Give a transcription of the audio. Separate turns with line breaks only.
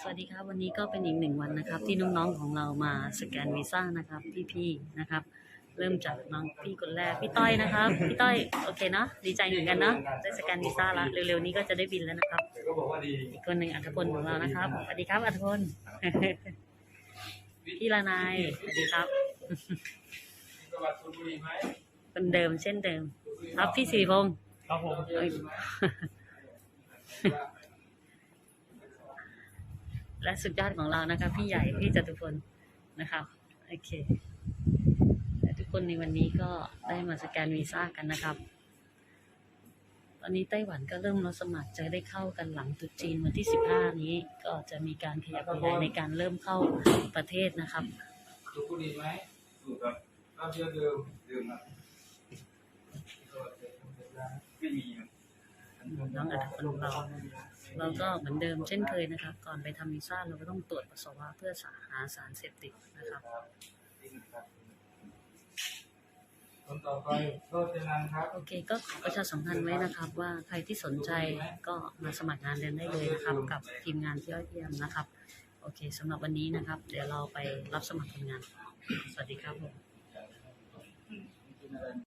สวัสดีครับวันนี้ก็เป็นอีกหนึ่งวันนะครับ ที่น้องๆของเรามาสแกนวีซ่านะครับ พี่ๆนะครับ เริ่มจากน้องพี่คนแรกพี่ต้อยนะครับพี่ต้อยโอเคเนาะดีใจเหมือนกันเนาะได้สแกนวีซ่าละเร็วๆนี้ก็จะได้บินแล้วนะครับ
แต่ก็บอกว่าดี
อีกคนหนึ่งอัธพลของเรานะครับสวัสดีครับอัธพลพี่ละนายสวัสดีครับ
มีประวัติสูบบุหรี่ไหม
คนเดิมเช่นเดิม ครับพี่สิริพงศ์
ครับผม
เอ้ย และสุดยอดของเรานะครับพี่ใหญ่พี่จตุพลนะครับโอเคและทุกคนในวันนี้ก็ได้มาสแกนวีซ่ากันนะครับ ตอนนี้ไต้หวันก็เริ่มรับสมัครจะได้เข้ากันหลังตุจีนวันที่ 15 นี้ก็จะมีการขยับขยายในการเริ่มเข้าประเทศนะครับ
สูบบุหรี่ไหมสูบครับรอบเดียวดื่มดื่มครับไม่มีครับ
น้องอัธพลของเราเราก็เหมือนเดิมเช่นเคยนะครับก่อนไปทำวีซ่าเราก็ต้องตรวจปัสสาวะเพื่อหาสารเสพติดนะครับ
คนต่อไปโทษจนันครับ
โอเค ก็ขอประชาสัมพันธ์ไว้นะครับ ว่าใครที่สนใจก็มาสมัครงานเรียนได้เลยนะครับ กับทีมงานที่ยอดเยี่ยมนะครับ โอเคสำหรับวันนี้นะครับ เดี๋ยวเราไปรับสมัครทำงาน สวัสดีครับผม